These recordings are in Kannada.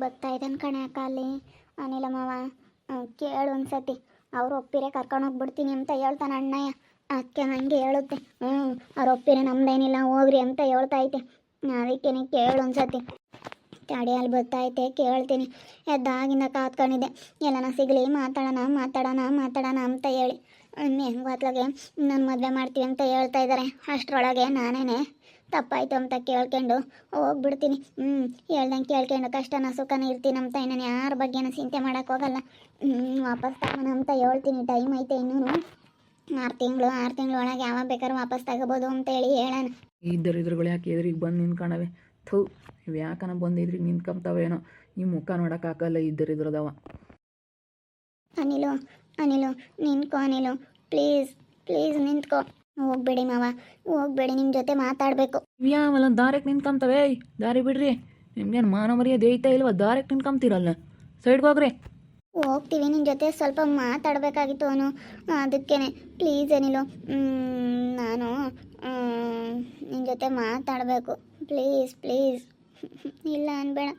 ಬರ್ತಾ ಇದ್ದಾನೆ ಕಣೆ ಅಕ್ಕ ಅಲ್ಲಿ. ಅನಿಲ ಮಾವ ಕೇಳು ಒಂದ್ಸತಿ. ಅವ್ರು ಕರ್ಕೊಂಡು ಹೋಗ್ಬಿಡ್ತೀನಿ ಅಂತ ಹೇಳ್ತಾನೆ ಅಣ್ಣಯ್ಯ. ಅದಕ್ಕೆ ನನಗೆ ಹೇಳುತ್ತೆ. ಹ್ಞೂ ಅವ್ರು ಒಪ್ಪಿರೆ ನಮ್ದೇನಿಲ್ಲ, ಹೋಗ್ರಿ ಅಂತ ಹೇಳ್ತಾ ಐತೆ. ಅದಕ್ಕೆ ಕೇಳು ಒಂದ್ಸತಿ. ತಡೆಯಲ್ಲಿ ಬರ್ತೈತೆ ಕೇಳ್ತೀನಿ. ಎದ್ದಾಗಿಂದ ಕಾತ್ಕೊಂಡಿದ್ದೆ. ಎಲ್ಲನ ಸಿಗಲಿ, ಮಾತಾಡೋಣ ಮಾತಾಡೋಣ ಮಾತಾಡೋಣ ಅಂತ ಹೇಳಿ. ಹೆಂಗೆ ಹೊತ್ಲಾಗೆ ನನ್ನ ಮದುವೆ ಮಾಡ್ತೀವಿ ಅಂತ ಹೇಳ್ತಾ ಇದ್ದಾರೆ ಅಷ್ಟರೊಳಗೆ ನಾನೇನೆ ತಪ್ಪಾಯ್ತು ಅಂತ ಕೇಳ್ಕೊಂಡು ಹೋಗ್ಬಿಡ್ತೀನಿ. ಹ್ಞೂ ಹೇಳ್ದಂಗೆ ಕೇಳ್ಕೊಂಡು ಕಷ್ಟನ ಸುಖನ ಇರ್ತೀನಿ ಅಂತ ನಾನು ಯಾರ ಬಗ್ಗೆನೂ ಚಿಂತೆ ಮಾಡೋಕೆ ಹೋಗಲ್ಲ. ಹ್ಞೂ ವಾಪಸ್ ತಗೋಣ ಅಂತ ಹೇಳ್ತೀನಿ. ಟೈಮ್ ಐತೆ ಇನ್ನೂ ಆರು ತಿಂಗಳು ಆರು ತಿಂಗಳು ಒಳಗೆ ಯಾವಾಗ ಬೇಕಾದ್ರೂ ವಾಪಸ್ ತಗೋಬೋದು ಅಂತ ಹೇಳಿ ಹೇಳೋಣ. ಇದ್ದರು ಇದ್ರುಗಳು ಯಾಕೆ ಎದುರಿಗೆ ಬಂದು ನಿಂತ್ಕೊಂಡವೆ ಥೂ ಇವು ಯಾಕನ ಬಂದು ಎದುರಿಗೆ ನಿಂತ್ಕೊಂತಾವೇನೋ ಈ ಮುಖ ನೋಡೋಕ್ಕಾಗಲ್ಲ ಇದ್ದರು ಇದ್ರದವ ಅನಿಲು ಅನಿಲು ನಿಂತ್ಕೋ ಅನಿಲು. ಪ್ಲೀಸ್ ಪ್ಲೀಸ್ ನಿಂತ್ಕೋ. ಹೋಗ್ಬೇಡಿ ಮಾವ. ಹೋಗ್ಬೇಡಿ ನಿಮ್ಮ ಜೊತೆ ಮಾತಾಡಬೇಕು. ಯಾವಲ್ಲ ದಾರಿಗೆ ನಿಂತ್ಕೊಂತವೆ. ದಾರಿ ಬಿಡ್ರಿ. ನಿಮ್ಗೇನು ಮಾನ ಮರ್ಯಾದೆ ಐತಾ ಇಲ್ವಾ? ದಾರಿಗೆ ನಿಂತ್ಕೊಂತೀರಲ್ಲ. ಸೈಡ್ಗೆ ಹೋಗ್ರಿ. ಹೋಗ್ತೀವಿ. ನಿನ್ನ ಜೊತೆ ಸ್ವಲ್ಪ ಮಾತಾಡಬೇಕಾಗಿತ್ತು ಅವನು. ಅದಕ್ಕೇನೆ. ಪ್ಲೀಸ್ ಏನಿಲ್ಲ ನಾನು ನಿನ್ನ ಜೊತೆ ಮಾತಾಡಬೇಕು. Please please. ಇಲ್ಲ ಅನ್ಬೇಡ.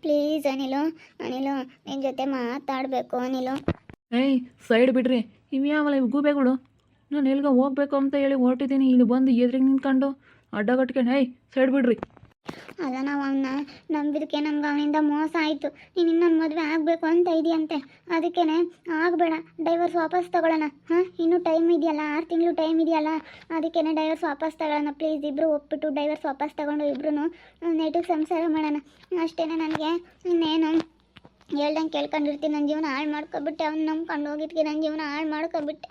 ಪ್ಲೀಸ್ ಅನಿಲು. ಅನಿಲು ನಿನ್ನ ಜೊತೆ ಮಾತಾಡಬೇಕು ಅನಿಲು. ಏಯ್ ಸೈಡ್ ಬಿಡ್ರಿ. ಇವ್ಯಾವಲ್ಲ ಇವು ಗೂಬೆಗಳು. ನಾನು ಎಲ್ಗ ಹೋಗ್ಬೇಕು ಅಂತ ಹೇಳಿ ಹೊರಟಿದ್ದೀನಿ. ಇಲ್ಲಿ ಬಂದು ಎದುರಿಗೆ ನಿಂತ್ಕೊಂಡು ಅಡ್ಡಗಟ್ಕೊಂಡು ಹೇಯ್ ಸೈಡ್ ಬಿಡ್ರಿ. ಅಲ್ಲ ನಾವು ಅವನ್ನ ನಂಬಿದಕ್ಕೆ ನಮ್ಗೆ ಅವನಿಂದ ಮೋಸ ಆಯಿತು. ನೀನು ಇನ್ನೊಂದು ಮದುವೆ ಆಗಬೇಕು ಅಂತ ಇದೆಯಂತೆ. ಅದಕ್ಕೇ ಆಗಬೇಡ. ಡೈವರ್ಸ್ ವಾಪಸ್ ತಗೊಳ್ಳೋಣ. ಹಾಂ, ಇನ್ನೂ ಟೈಮ್ ಇದೆಯಲ್ಲ? ಆರು ತಿಂಗಳು ಟೈಮ್ ಇದೆಯಲ್ಲ? ಅದಕ್ಕೇ ಡೈವರ್ಸ್ ವಾಪಸ್ ತಗೊಳ್ಳೋಣ. ಪ್ಲೀಸ್ ಇಬ್ಬರು ಒಪ್ಪಿಟ್ಟು ಡೈವರ್ಸ್ ವಾಪಸ್ ತಗೊಂಡು ಇಬ್ಬರು ನೆಟಿಗೆ ಸಂಸಾರ ಮಾಡೋಣ. ಅಷ್ಟೇ ನನಗೆ. ಇನ್ನೇನು? ಹೇಳ್ದಂಗೆ ಕೇಳ್ಕೊಂಡಿರ್ತೀನಿ. ನನ್ನ ಜೀವನ ಹಾಳು ಮಾಡ್ಕೊಬಿಟ್ಟೆ. ಅವ್ನು ನಂಬ್ಕೊಂಡು ಹೋಗಿದ್ಕೆ ನನ್ನ ಜೀವನ ಹಾಳು ಮಾಡ್ಕೊಬಿಟ್ಟೆ.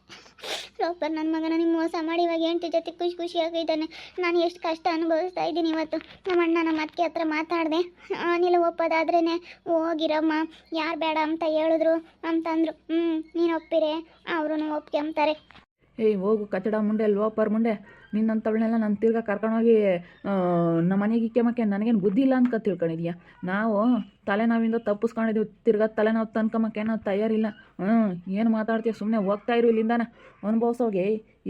ಸೂಪರ್ ನನ್ನ ಮಗನ ನಿಮ್ಮ ಮೋಸ ಮಾಡಿ ಇವಾಗ ಹೆಂಡತಿ ಜೊತೆ ಖುಷಿ ಖುಷಿಯಾಗಿದ್ದಾನೆ ನಾನು ಎಷ್ಟು ಕಷ್ಟ ಅನುಭವಿಸ್ತಾ ಇದ್ದೀನಿ ಇವತ್ತು. ನಮ್ಮ ಅಣ್ಣ ನಮ್ಮ ಅತ್ತೆ ಹತ್ರ ಮಾತಾಡಿದೆ. ಅನಿಲ ಒಪ್ಪೋದಾದ್ರೇ ಹೋಗಿರಮ್ಮ. ಯಾರು ಬೇಡ ಅಂತ ಹೇಳಿದ್ರು ಅಂತಂದ್ರು ಹ್ಞೂ ನೀನು ಒಪ್ಪಿರೆ. ಅವರು ಒಪ್ಕೊಂತಾರೆ ಏಯ್, ಹೋಗು ಕಚಡ ಮುಂಡೆ, ಲೋಪರ್ ಮುಂಡೆ. ನಿನ್ನಂಥವಳನ್ನೆಲ್ಲ ನಾನು ತಿರ್ಗಾ ಕರ್ಕೊಂಡೋಗಿ ನಮ್ಮ ಮನೆಗೆ ಇಕ್ಕೆಮಕ್ಕೆ ನನಗೇನು ಬುದ್ಧಿ ಇಲ್ಲ ಅಂತ ತಿಳ್ಕೊಂಡಿದ್ಯಾ? ನಾವು ತಲೆನೋವಿಂದ ತಪ್ಪಿಸ್ಕೊಂಡಿದ್ದೀವಿ ತಿರ್ಗಾ ತಲೆನೋವು ತನ್ಕೊಂಬಕ್ಕೆ ನಾವು ತಯಾರಿಲ್ಲ. ಹ್ಞೂ ಏನು ಮಾತಾಡ್ತೀಯ ಸುಮ್ಮನೆ ಹೋಗ್ತಾ ಇರು ಇಲ್ಲಿಂದಾನೆ. ಅನುಭವಿಸೋಗೆ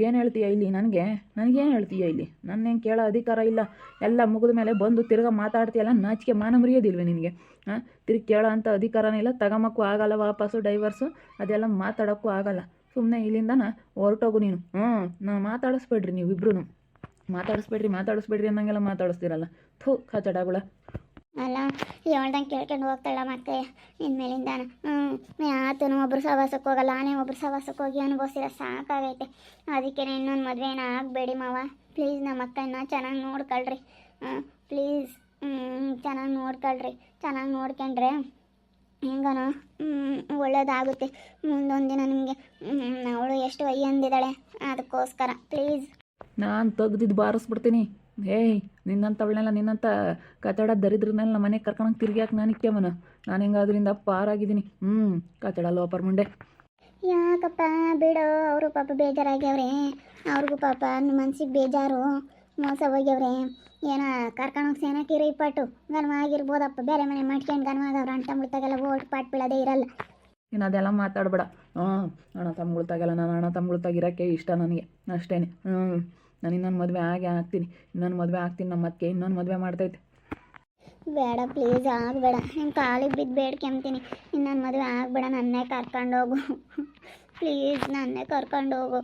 ಏನು ಹೇಳ್ತೀಯ ಇಲ್ಲಿ ನನಗೆ? ನನಗೇನು ಹೇಳ್ತೀಯ ಇಲ್ಲಿ? ನನ್ನೇನು ಕೇಳೋ ಅಧಿಕಾರ ಇಲ್ಲ. ಎಲ್ಲ ಮುಗಿದ ಮೇಲೆ ಬಂದು ತಿರ್ಗಾ ಮಾತಾಡ್ತೀಯಲ್ಲ ನಾಚಿಕೆ ಮಾನ ಮುರಿಯೋದಿಲ್ವೇ ನಿನಗೆ? ಹಾಂ, ತಿರ್ಗಿ ಕೇಳೋ ಅಂಥ ಅಧಿಕಾರನೇ ಇಲ್ಲ ತಗೊಂಬಕ್ಕೂ ಆಗಲ್ಲ, ವಾಪಸ್ಸು, ಡೈವರ್ಸು, ಅದೆಲ್ಲ ಮಾತಾಡೋಕ್ಕೂ ಆಗಲ್ಲ. ಸುಮ್ಮನೆ ಇಲ್ಲಿಂದನ ಹೊರಟೋಗು ನೀನು. ಹ್ಞೂ ನಾ ಮಾತಾಡಿಸ್ಬೇಡ್ರಿ ನೀವು ಇಬ್ರು ಮಾತಾಡಿಸ್ಬೇಡ್ರಿ ಮಾತಾಡಿಸ್ಬೇಡ್ರಿ ಅನ್ನಂಗೆಲ್ಲ ಮಾತಾಡಿಸ್ತೀರಲ್ಲ. ಥೂ, ಕಚಡಗಳ. ಅಲ್ಲ, ಹೇಳ್ದಂಗೆ ಕೇಳ್ಕೊಂಡು ಹೋಗ್ತಾಳ ಮತ್ತೆ ಇನ್ಮೇಲಿಂದಾನ ಹ್ಞೂ ಆತನು ಒಬ್ರು ಸವಾಸಕ್ಕೆ ಹೋಗಲ್ಲ ನಾನೇ ಒಬ್ರು ಸವಾಸಕ್ಕೆ ಹೋಗಿ ಅನುಭವಿಸಿದ ಸಾಕಾಗೈತೆ. ಅದಕ್ಕೆ ಇನ್ನೊಂದು ಮದುವೆನ ಆಗಬೇಡಿ ಮಾವ. ಪ್ಲೀಸ್ ನಮ್ಮ ಅಕ್ಕನ ಚೆನ್ನಾಗಿ ನೋಡ್ಕೊಳ್ರಿ. ಹಾಂ ಪ್ಲೀಸ್. ಚೆನ್ನಾಗಿ ನೋಡ್ಕೊಳ್ರಿ. ಚೆನ್ನಾಗಿ ನೋಡ್ಕೊಂಡ್ರೆ ಹೆಂಗನೋ? ಒಳ್ಳೇದಾಗುತ್ತೆ. ಮುಂದೊಂದು ದಿನ ನಿಮಗೆ ಅವಳು ಎಷ್ಟು ಅಂದಿದ್ದಾಳೆ. ಅದಕ್ಕೋಸ್ಕರ ಪ್ಲೀಸ್ ನಾನು ತೆಗ್ದಿದ್ದು ಬಾರಿಸ್ಬಿಡ್ತೀನಿ. ಏಯ್ ನಿನ್ನಂಥವಳನ್ನೆಲ್ಲ ನಿನ್ನಂಥ ಕಚಡ ದರಿದ್ರನ್ನೆಲ್ಲ ನಮ್ಮ ಮನೆಗೆ ಕರ್ಕೊಂಡೋಗಿ ತಿರ್ಗ್ಯಾಕೆ ನಾನು ಇಕ್ಕೆಮನ ನಾನು ಹೆಂಗಾದ್ರಿಂದ ಪಾರಾಗಿದ್ದೀನಿ. ಹ್ಞೂ ಕಚಡ ಲೋಪರ್ ಮುಂಡೆ ಯಾಕಪ್ಪ ಬಿಡೋ. ಅವರು ಪಾಪ ಬೇಜಾರಾಗ್ಯವ್ರೆ. ಅವ್ರಿಗೂ ಪಾಪ ನಿಮ್ಮ ಮನ್ಸಿಗೆ ಬೇಜಾರು. ಮೋಸ ಹೋಗ್ಯವ್ರೆ. ಏನೋ ಕರ್ಕೊಂಡೋಗಿ ಸೇನಕ್ಕಿರಿ ಇಪ್ಪಟ್ಟು ಗನ್ಮ ಆಗಿರ್ಬೋದಪ್ಪ. ಬೇರೆ ಮನೆ ಮಾಡ್ಕೊಂಡು ಗನ್ಮಾಗವ್ರ ಅಣ್ಣ ಮುಳ್ತಾಗೆಲ್ಲ ಓಟ್ ಪಾಟ್ ಬೀಳೋದೇ ಇರಲ್ಲ. ಇನ್ನು ಅದೆಲ್ಲ ಮಾತಾಡಬೇಡ. ಹ್ಞೂ ಅಣ್ಣ ತಮ್ಮಗಳ್ತಾಗೆಲ್ಲ ನಾನು ಅಣ್ಣ ತಮ್ಮಗಳ್ತಾಗಿರೋಕ್ಕೆ ಇಷ್ಟ ನನಗೆ. ಅಷ್ಟೇ ಹ್ಞೂ ನಾನು ಇನ್ನೊಂದು ಮದುವೆ ಆಗೇ ಆಗ್ತೀನಿ ಇನ್ನೊಂದು ಮದುವೆ ಆಗ್ತೀನಿ ನಮ್ಮ ಅದಕ್ಕೆ ಇನ್ನೊಂದು ಮದುವೆ ಮಾಡ್ತೈತೆ. ಬೇಡ ಪ್ಲೀಸ್ ಆಗಬೇಡ. ಹಿಂಗೆ ಕಾಲಿಗೆ ಬಿದ್ದು ಬೇಡ್ಕೊಂತೀನಿ ಇನ್ನೊಂದು ಮದುವೆ ಆಗಬೇಡ. ನನ್ನೇ ಕರ್ಕೊಂಡೋಗು ಪ್ಲೀಸ್ ನನ್ನೇ ಕರ್ಕೊಂಡೋಗು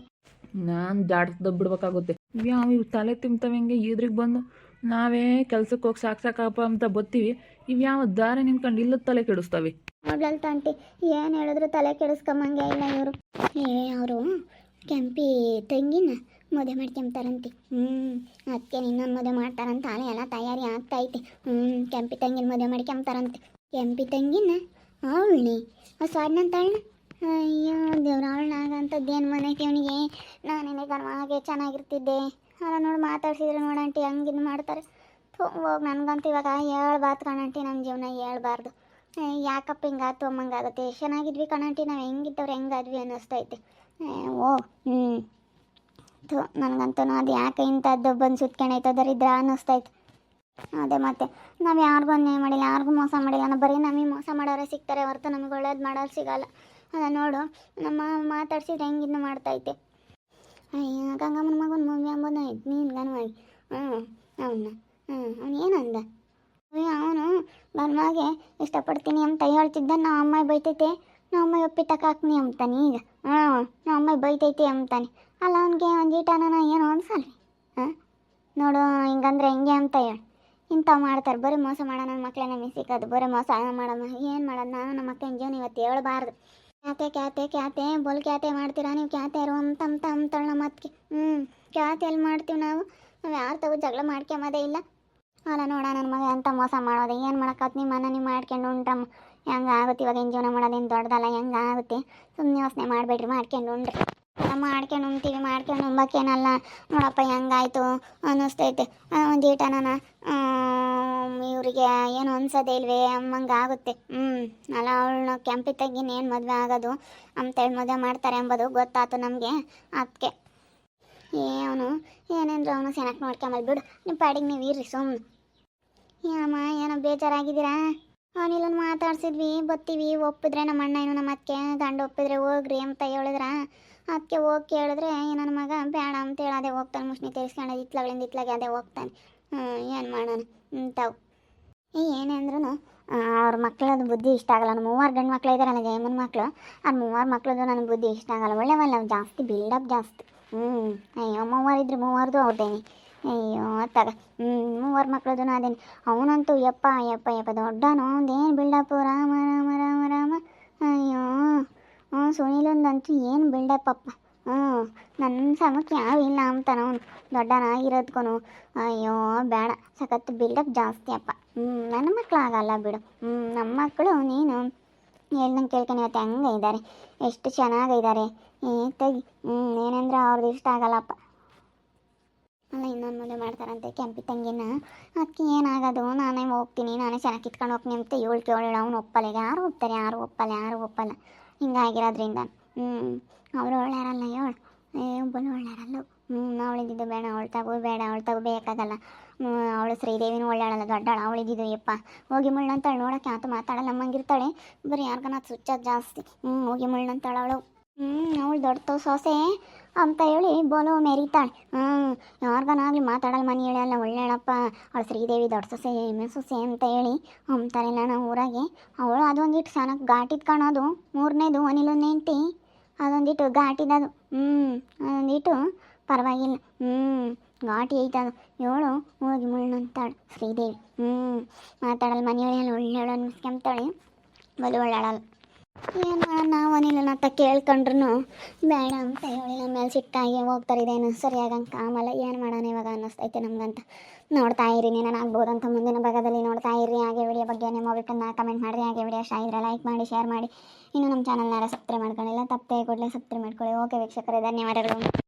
ನಾನು ಜಾಡ್ಸ್ದ ಬಿಡ್ಬೇಕಾಗುತ್ತೆ. ಯಾವ ಇವು ತಲೆ ತಿಂತವೆ ಹೆಂಗೆ ಇದ್ರಿಗೆ ಬಂದು? ನಾವೇ ಕೆಲ್ಸಕ್ಕೆ ಹೋಗಿ ಸಾಕ್ ಸಾಕಪ್ಪ ಅಂತ ಬತ್ತೀವಿ. ಇವು ಯಾವ ದಾರಿ ನಿಂತ್ಕೊಂಡು ಇಲ್ಲದ ತಲೆ ಕೆಡಿಸ್ತವೆ? ಹೋಗ್ಲಲ್ ತಂಟಿ, ಏನು ಹೇಳಿದ್ರು ತಲೆ ಕೆಡಿಸ್ಕೊಂಬಂಗೆ ಇಲ್ಲ ಇವರು. ಏ, ಅವರು ಕೆಂಪಿ ತಂಗಿನ ಮದುವೆ ಮಾಡ್ಕೊಂತಾರಂತೆ ಹ್ಞೂ ಅದಕ್ಕೆ ಇನ್ನೊಂದು ಮದುವೆ ಮಾಡ್ತಾರಂತ ಅಲೆ ಎಲ್ಲ ತಯಾರಿ ಆಗ್ತೈತೆ. ಹ್ಞೂ ಕೆಂಪಿ ತಂಗಿನ ಮದುವೆ ಮಾಡ್ಕೊಂತಾರಂತೆ ಕೆಂಪಿ ತಂಗಿನ ಅವಳಿ, ಆ ಸ್ವಾಡ್ನಂತಳ್ನ ಅಯ್ಯೋ ದೇವ್ರ ಏನು ಮನೆಗೆ ಇವನಿಗೆ? ನಾನೇನೆ ಹಾಗೆ ಚೆನ್ನಾಗಿರ್ತಿದ್ದೆ. ಅಲ್ಲ ನೋಡಿ, ಮಾತಾಡ್ಸಿದ್ರೆ ನೋಡಂಟಿ ಇದು ಮಾಡ್ತಾರೆ. ಹೋಗಿ, ನನಗಂತೂ ಇವಾಗ ಹೇಳ್ಬಾರ್ದು ಕಣಂಟಿ ನಮ್ಮ ಜೀವನ ಹೇಳ್ಬಾರ್ದು. ಯಾಕಪ್ಪ ಹಿಂಗಾತು ಅಮ್ಮಂಗಾಗತ್ತೆ ಚೆನ್ನಾಗಿದ್ವಿ ಕಣಂಟಿ ನಾವು ಹೆಂಗಿದ್ದವ್ರು ಹೆಂಗಾದ್ವಿ ಅನ್ನಿಸ್ತೈತೆ. ಓ ಹ್ಞೂ ಥೂ, ನನಗಂತೂ ಅದು ಯಾಕೆ ಇಂಥದ್ದು ಬಂದು ಸುತ್ಕೊಂಡೈತೆ ದರಿದ್ರ ಅನ್ನಿಸ್ತೈತೆ. ಅದೇ ಮತ್ತೆ, ನಾವು ಯಾರಿಗೂ ಅನ್ಯಾಯ ಮಾಡಿಲ್ಲ, ಯಾರಿಗೂ ಮೋಸ ಮಾಡಿಲ್ಲ ಬರೀ ನಮಗೆ ಮೋಸ ಮಾಡೋರೇ ಸಿಗ್ತಾರೆ ಹೊರತು ನಮಗೆ ಒಳ್ಳೇದು ಮಾಡೋರು ಸಿಗಲ್ಲ. ಅದ ನೋಡು, ನಮ್ಮ ಮಾತಾಡ್ಸಿದ್ರೆ ಹೆಂಗಿನ್ನು ಮಾಡ್ತೈತೆ. ಅಯ್ಯ, ಗಂಗಮ್ಮನ ಮಗನ ಮದುವೆ ಅಂಬೋದ ನೀನು ಗನವಾಗಿ. ಹ್ಞೂ, ಅವನ್ನ. ಹ್ಞೂ, ಅವ್ನು ಏನಂದ ಅವನು ನನ್ನ ಮಗೆ, ಇಷ್ಟಪಡ್ತೀನಿ ಅಂತ ಹೇಳ್ತಿದ್ದ ನಮ್ಮ ಅಮ್ಮಾಯಿ ಬೈತೈತೆ. ನಮ್ಮ ಅಮ್ಮಾಯಿ ಒಪ್ಪಿಟ್ಟಕ್ಕೆ ಹಾಕ್ನಿ ಅಂತಾನೆ ಈಗ. ಹ್ಞೂ ನಮ್ಮ ಅಮ್ಮಾಯಿ ಬೈತೈತೆ ಅಂತಾನೆ ಅಲ್ಲ, ಅವನಿಗೆ ಒಂದು ಈಟನ ಏನು ಅನ್ಸಲ್ರಿ? ಹಾಂ? ನೋಡು, ಹಿಂಗಂದ್ರೆ ಹೆಂಗೆ ಅಂತ ಹೇಳಿ. ಇಂಥವು ಮಾಡ್ತಾರೆ, ಬರೀ ಮೋಸ ಮಾಡೋಣ ನನ್ನ ಮಕ್ಕಳೇ ನಮಗೆ ಸಿಕ್ಕೋದು, ಬರೀ ಮೋಸ ಮಾಡೋಣ ಏನು ಮಾಡೋಣ ನಾನು ನಮ್ಮ ಮಕ್ಕಳ ಜೀವನ ಇವತ್ತು ಹೇಳ್ಬಾರ್ದು. ಕ್ಯಾತೆ ಕ್ಯಾತೆ ಕ್ಯಾತೆ ಬೋಲ್ ಕ್ಯಾತೆ ಮಾಡ್ತೀರಾ? ನೀವು ಕ್ಯಾತೆ ಇರೋ ಅಂತ ಅಂತ ಅಂತಳ ನಮ್ಮ ಹ್ಞೂ ಕ್ಯಾತೆ ಎಲ್ಲಿ ಮಾಡ್ತೀವಿ ನಾವು? ನಾವು ಯಾರು ತಗೋ ಜಗಳ ಮಾಡ್ಕೊಂಬೋದೇ ಇಲ್ಲ. ಅಲ್ಲ ನೋಡ ನನ್ನ ಮಗ ಅಂತ ಮೋಸ ಮಾಡೋದು? ಏನು ಮಾಡೋಕ್ಕಾತ್ ನಿಮ್ಮ ಮನೆ ನೀವು ಮಾಡ್ಕೊಂಡು ಉಂಟಮ್ಮ. ಹೆಂಗೆ ಆಗುತ್ತೆ ಇವಾಗ ಏನು ಜೀವನ ಮಾಡೋದೇನು ದೊಡ್ಡದಲ್ಲ, ಹೆಂಗೆ ಆಗುತ್ತೆ? ಸುಮ್ಮನೆ ಯೋಚನೆ ಮಾಡಬೇಡ್ರಿ, ಮಾಡ್ಕೊಂಡು ಉಂಡ್ರಿ. ಮಾಡ್ಕೊಂಡು ಉಣ್ತೀವಿ, ಮಾಡ್ಕೊಂಡು ಉಂಬಕ್ಕೇನಲ್ಲ ನೋಡಪ್ಪ, ಹೆಂಗಾಯ್ತು ಅನ್ನಿಸ್ತೈತೆ. ಒಂದು ಈಟನ ಇವರಿಗೆ ಏನು ಅನ್ಸೋದೇ ಇಲ್ವೇ, ಅಮ್ಮಂಗೆ ಆಗುತ್ತೆ. ಹ್ಞೂ ಅಲ್ಲ, ಅವಳನ್ನ ತಗ್ಗಿನ ಏನು ಮದುವೆ ಆಗೋದು, ಅಂತೇಳಿ ಮದುವೆ ಮಾಡ್ತಾರೆ ಎಂಬುದು ಗೊತ್ತಾಯ್ತು ನಮಗೆ. ಅದಕ್ಕೆ ಏ ಅವನು ಏನೇನ್ರಿ ಅವನು ಚೆನ್ನಾಗಿ ನೋಡ್ಕೊಂಬಲ್ ಬಿಡು. ನಿಮ್ಮ ಪಾಡಿಗೆ ನೀವು ಇರ್ರಿ ಸುಮ್ಮನೆ ಏನಮ್ಮ ಏನೋ ಬೇಜಾರಾಗಿದ್ದೀರಾ? ಅವನಿಲ್ಲ ಮಾತಾಡ್ಸಿದ್ವಿ, ಬತ್ತೀವಿ, ಒಪ್ಪಿದ್ರೆ ನಮ್ಮ ಅಣ್ಣ ಏನು ನಮ್ಮ ಅತ್ತೆ ಗಂಡ ಒಪ್ಪಿದ್ರೆ ಹೋಗ್ರಿ ಅಂತ ಹೇಳಿದ್ರ? ಅದಕ್ಕೆ ಹೋಗಿ ಕೇಳಿದ್ರೆ ನನ್ನ ಮಗ ಬೇಡ ಅಂತೇಳಿ ಅದೇ ಹೋಗ್ತಾನೆ ಮುಷ್ಣಿ ತೆಗಿಸ್ಕೊಂಡು ಇತ್ಲಗಳಿಂದ ಇತ್ಲಾಗೆ ಅದೇ ಹೋಗ್ತಾನೆ. ಏನು ಮಾಡೋಣ? ಏ, ಏನೇ ಅಂದ್ರೂ ಅವ್ರ ಮಕ್ಳದ್ದು ಬುದ್ಧಿ ಇಷ್ಟ ಆಗಲ್ಲ. ನಮ್ಮ ಮೂವರು ಗಂಡು ಮಕ್ಳು ಇದ್ದಾರಲ್ಲ ಜಯಮ್ಮನ ಮಕ್ಕಳು ಅವ್ರ ಮೂವರು ಮಕ್ಳದ್ದು ನನಗೆ ಬುದ್ಧಿ ಇಷ್ಟ ಆಗಲ್ಲ. ಒಳ್ಳೆವಲ್ಲ ನಾವು ಜಾಸ್ತಿ ಬಿಲ್ಡಪ್ ಜಾಸ್ತಿ. ಹ್ಞೂ ಅಯ್ಯೋ ಮೂವರಿದ್ರೆ ಮೂವರದ್ದು ಅವ್ರದ್ದೇನೆ ಅಯ್ಯೋ ತಗ ಹ್ಞೂ ಮೂವರು ಮಕ್ಳದ್ದು ಅದೇನೆ. ಅವನಂತೂ ಯಪ್ಪ ಯಪ್ಪ ಯಪ್ಪ ದೊಡ್ಡನು ಏನು ಬಿಲ್ಡಪ್ಪು ರಾಮ ರಾಮ ರಾಮ ರಾಮ. ಅಯ್ಯೋ. ಹ್ಞೂ, ಸುನೀಲಂದಂತೂ ಏನು ಬಿಲ್ಡಪ್ ಅಪ್ಪ? ಹ್ಞೂ ನನ್ನ ಸಮಕ್ಕೆ ಯಾವ ಇಲ್ಲ ಅಂತಾನ ಅವನು. ದೊಡ್ಡನಾಗಿರೋದ್ಕೊನು ಅಯ್ಯೋ, ಬೇಡ. ಸಖತ್ ಬಿಲ್ಡಪ್ ಜಾಸ್ತಿ ಅಪ್ಪ. ಹ್ಞೂ, ನನ್ನ ಮಕ್ಕಳು ಆಗಲ್ಲ ಬಿಡು. ಹ್ಞೂ ನಮ್ಮ ಮಕ್ಕಳು ನೀನು ಹೇಳ್ದಂಗೆ ಕೇಳ್ಕೊಂಡು ಇವತ್ತು ಹೆಂಗೆ ಇದ್ದಾರೆ ಎಷ್ಟು ಚೆನ್ನಾಗಿದ್ದಾರೆ ಏ, ತೆಗಿ. ಹ್ಞೂ, ಏನಂದ್ರೆ ಅವ್ರದ್ದು ಇಷ್ಟ ಆಗಲ್ಲಪ್ಪ ಅಲ್ಲ, ಇನ್ನೊಂದು ಮದುವೆ ಮಾಡ್ತಾರಂತೆ ಕೆಂಪಿ ತಂಗಿನ. ಅದಕ್ಕೆ ಏನಾಗೋದು? ನಾನೇ ಹೋಗ್ತೀನಿ, ನಾನೇ ಚೆನ್ನಾಗಿ ಕಿತ್ಕೊಂಡು ಹೋಗ್ತೀನಿ ಅಂತ ಏಳು ಕೇಳೋಣ ಅವ್ನು ಒಪ್ಪಲ್ಲ. ಯಾರು ಒಪ್ತಾರೆ? ಯಾರು ಒಪ್ಪಲ್ಲ? ಯಾರು ಒಪ್ಪಲ್ಲ? ಹಿಂಗಾಗಿರೋದ್ರಿಂದ. ಹ್ಞೂ ಅವರು ಒಳ್ಳೆಯರಲ್ಲ ಏ ಒಬ್ಬನು ಒಳ್ಳೆಯರಲ್ಲ. ಹ್ಞೂ ಅವಳಿದ್ದು ಬೇಡ, ಅವಳು ತಗೋ, ಬೇಡ, ಅವಳು ತಗೋ, ಬೇಕಾಗಲ್ಲ. ಅವಳು ಶ್ರೀದೇವಿನೂ ಒಳ್ಳೆಯಳಲ್ಲ ದೊಡ್ಡಾಳು ಅವಳಿದ್ದು ಯಪ್ಪ. ಹೋಗಿ ಮುಳ್ಳಂತಾಳೆ ನೋಡೋಕೆ ಆತು ಮಾತಾಡಲ್ಲ ನಮ್ಮಂಗಿರ್ತಾಳೆ ಬರೀ ಯಾರ್ಗನ ಸುಚ್ಚೋದು ಜಾಸ್ತಿ. ಹ್ಞೂ ಹೋಗಿ ಮುಳ್ಳಂತಾಳೆ ಅವಳು ಹ್ಞೂ ಅವಳು ದೊಡ್ಡ ಸೊಸೆ. ಅಂತ ಹೇಳಿ ಬೋಲು ಮೆರಿತಾಳೆ. ಹ್ಞೂ ಯಾರಿಗನಾಗಲಿ ಮಾತಾಡಲ್ಲ ಮನೆ ಹೇಳಲ್ಲ ಒಳ್ಳೇಳಪ್ಪ ಅವಳು ಶ್ರೀದೇವಿ ದೊಡ್ಡ ಸೊಸೆ ಎಮ್ಮೆ ಸೊಸೆ ಅಂತ ಹೇಳಿ ಅಂತಾರೆ ನಾನು ಊರಾಗೆ. ಅವಳು ಅದೊಂದಿಟ್ಟು ಸನಕ್ಕೆ ಘಾಟಿದ್ ಕಾಣೋದು, ಮೂರನೇದು ಅನಿಲೊಂದು ಹೆಂಡ್ತಿ. ಅದೊಂದಿಟ್ಟು ಘಾಟಿದದು ಹ್ಞೂ ಅದೊಂದಿಟ್ಟು ಪರವಾಗಿಲ್ಲ ಹ್ಞೂ ಘಾಟಿ ಐತದು. ಏಳು ಹೋಗಿ ಮುಳ್ಳಂತಾಳು ಶ್ರೀದೇವಿ. ಹ್ಞೂ ಮಾತಾಡಲ್ಲ ಮನೆಯೊಳಗೆ ಒಳ್ಳೇಳು ಅನ್ಸ್ಕೊಂತಾಳೆ ಬಲು ಒಳ್ಳೆಯಳಲ್ಲ. ಏನು ಮಾಡೋಣ ನಾವು ಅನಿಲನ ಅಂತ ಕೇಳ್ಕೊಂಡ್ರು ಬೇಡ ಅಂತ ಹೇಳಿ ನಮ್ಮ ಮೇಲೆ ಸಿಟ್ಟಾಗಿ ಹೋಗ್ತಾರೆ ಇದೇನು ಸರಿಯಾಗಂಗೆ ಆಮೇಲೆ ಏನು ಮಾಡೋಣ ಇವಾಗ ಅನ್ನಿಸ್ತೈತೆ ನಮ್ಗಂತ. ನೋಡ್ತಾ ಇರಿ ಆಗ್ಬೋದು ಅಂತ ಮುಂದಿನ ಭಾಗದಲ್ಲಿ ನೋಡ್ತಾ ಇರಿ. ಹಾಗೆ ವಿಡಿಯೋ ಬಗ್ಗೆ ನಿಮ್ಮ ಮೊಬೈಲ್ ಕಮೆಂಟ್ ಮಾಡಿರಿ. ಹಾಗೆ ವಿಡಿಯೋ ಇಷ್ಟ ಲೈಕ್ ಮಾಡಿ ಶೇರ್ ಮಾಡಿ. ಇನ್ನು ನಮ್ಮ ಚಾನಲ್ನಾರ ಸಬ್ಸ್ಕ್ರೈಬ್ ಮಾಡ್ಕೊಂಡಿಲ್ಲ ತಪ್ಪೇ ಕೂಡಲೇ ಸಬ್ಸ್ಕ್ರೈಬ್ ಮಾಡ್ಕೊಳ್ಳಿ. ಓಕೆ ವೀಕ್ಷಕರೇ, ಧನ್ಯವಾದಗಳು.